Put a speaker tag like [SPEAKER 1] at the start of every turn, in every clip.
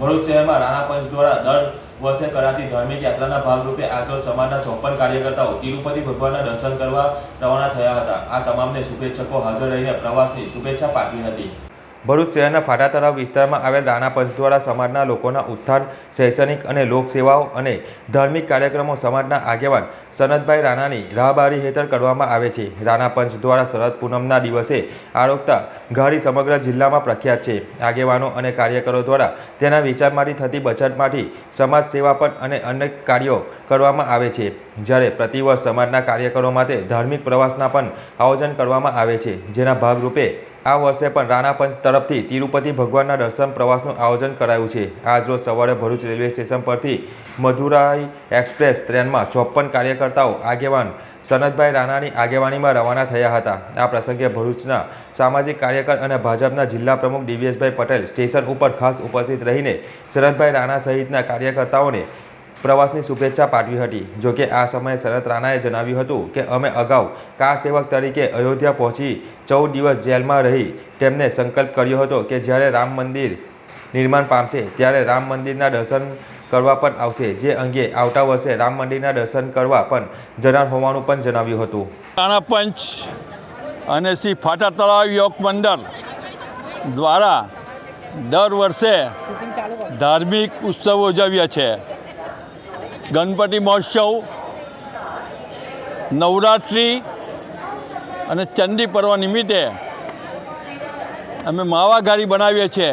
[SPEAKER 1] ભરૂચ શહેરમાં રાણા પંચ દ્વારા દર વર્ષે કરાતી ધાર્મિક યાત્રાના ભાગરૂપે આચોર સમાજના ચોપન કાર્યકર્તાઓ તિરુપતિ ભગવાનના દર્શન કરવા રવાના થયા હતા. આ તમામને શુભેચ્છકો હાજર રહીને પ્રવાસની શુભેચ્છા પાઠવી હતી. ભરૂચ શહેરના ફાટા તળાવ વિસ્તારમાં આવેલ રાણા પંચ દ્વારા સમાજના લોકોના ઉત્થાન, શૈક્ષણિક અને લોકસેવાઓ અને ધાર્મિક કાર્યક્રમો સમાજના આગેવાન સનતભાઈ રાણાની રાહબારી હેઠળ કરવામાં આવે છે. રાણા પંચ દ્વારા શરદ પૂનમના દિવસે આરોગતા ઘાડી સમગ્ર જિલ્લામાં પ્રખ્યાત છે. આગેવાનો અને કાર્યકરો દ્વારા તેના વેચાણમાંથી થતી બચતમાંથી સમાજ સેવા પણ અને અનેક કાર્યો કરવામાં આવે છે. જ્યારે પ્રતિવર્ષ સમાજના કાર્યકરો માટે ધાર્મિક પ્રવાસના પણ આયોજન કરવામાં આવે છે, જેના ભાગરૂપે આ વર્ષે પણ રાણા પંચ તરફથી તિરુપતિ ભગવાનના દર્શન પ્રવાસનું આયોજન કરાયું છે. આજ રોજ સવારે ભરૂચ રેલવે સ્ટેશન પરથી મધુરાઈ એક્સપ્રેસ ટ્રેનમાં ચોપન કાર્યકર્તાઓ આગેવાન સનતભાઈ રાણાની આગેવાનીમાં રવાના થયા હતા. આ પ્રસંગે ભરૂચના સામાજિક કાર્યકર અને ભાજપના જિલ્લા પ્રમુખ ડીવીએસભાઈ પટેલ સ્ટેશન ઉપર ખાસ ઉપસ્થિત રહીને સનતભાઈ રાણા સહિતના કાર્યકર્તાઓને પ્રવાસની શુભેચ્છા પાઠવી હતી. જોકે આ સમયે શરદ રાણાએ જણાવ્યું હતું કે, અમે અગાઉ કાર સેવક તરીકે અયોધ્યા પહોંચી ચૌદ દિવસ જેલમાં રહી તેમને સંકલ્પ કર્યો હતો કે જ્યારે રામ મંદિર નિર્માણ પામશે, ત્યારે રામ મંદિરના દર્શન કરવા પણ આવશે. જે અંગે આવતા વર્ષે રામ મંદિરના દર્શન કરવા પણ જનાર હોવાનું પણ જણાવ્યું હતું.
[SPEAKER 2] રાણા પંચ અને શ્રી ફાટા તળાવ યોગ મંડળ દ્વારા દર વર્ષે ધાર્મિક ઉત્સવો ઉજવ્યા છે. ગણપતિ મહોત્સવ, નવરાત્રિ અને ચંદી પર્વ નિમિત્તે અમે માવાગારી બનાવીએ છીએ.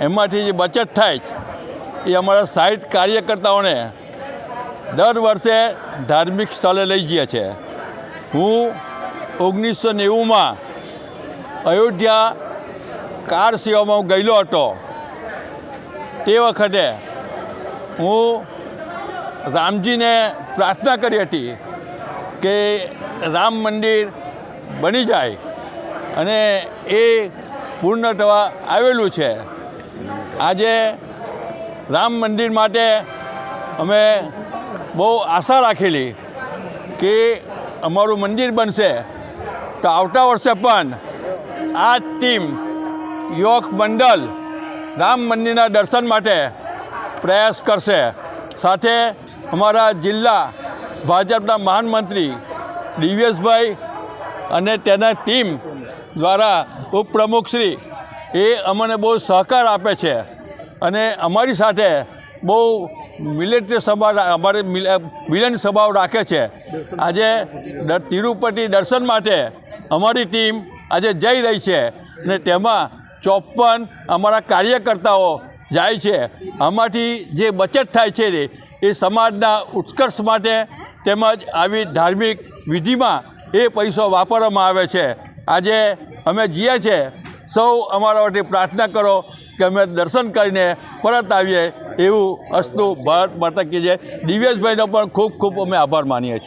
[SPEAKER 2] એમાંથી જે બચત થાય એ અમારા સાઈટ કાર્યકર્તાઓને દર વર્ષે ધાર્મિક સ્થળે લઈ જઈએ છે હું ઓગણીસો નેવુંમાં અયોધ્યા કાર સેવામાં હું ગયેલો હતો. તે વખતે હું રામજીને પ્રાર્થના કરી હતી કે રામ મંદિર બની જાય અને એ પૂર્ણ થવા આવેલું છે. આજે રામ મંદિર માટે અમે બહુ આશા રાખેલી કે અમારું મંદિર બનશે. તો આવતા વર્ષે પણ આ ટીમ યોગ મંડળ રામ મંદિરના દર્શન માટે પ્રયાસ કરશે. સાથે અમારા જિલ્લા ભાજપના મહાનમંત્રી દિવ્યેશભાઈ અને તેના ટીમ દ્વારા ઉપપ્રમુખશ્રી એ અમને બહુ સહકાર આપે છે અને અમારી સાથે બહુ મિલિટરી સભા અમારે મિલન સભાઓ રાખે છે. આજે તિરુપતિ દર્શન માટે અમારી ટીમ આજે જઈ રહી છે અને તેમાં ચોપન અમારા કાર્યકર્તાઓ જાય છે. આમાંથી જે બચત થાય છે એ સમાજના ઉત્કર્ષ માટે તેમજ આવી ધાર્મિક વિધિમાં એ પૈસો વાપરવામાં આવે છે. આજે અમે જઈએ છીએ સૌ અમારા માટે પ્રાર્થના કરો કે અમે દર્શન કરીને પરત આવીએ એવું અસ્તુ ભારત માતા કી જય. દિવ્યેશભાઈનો પણ ખૂબ ખૂબ અમે આભાર માનીએ છીએ.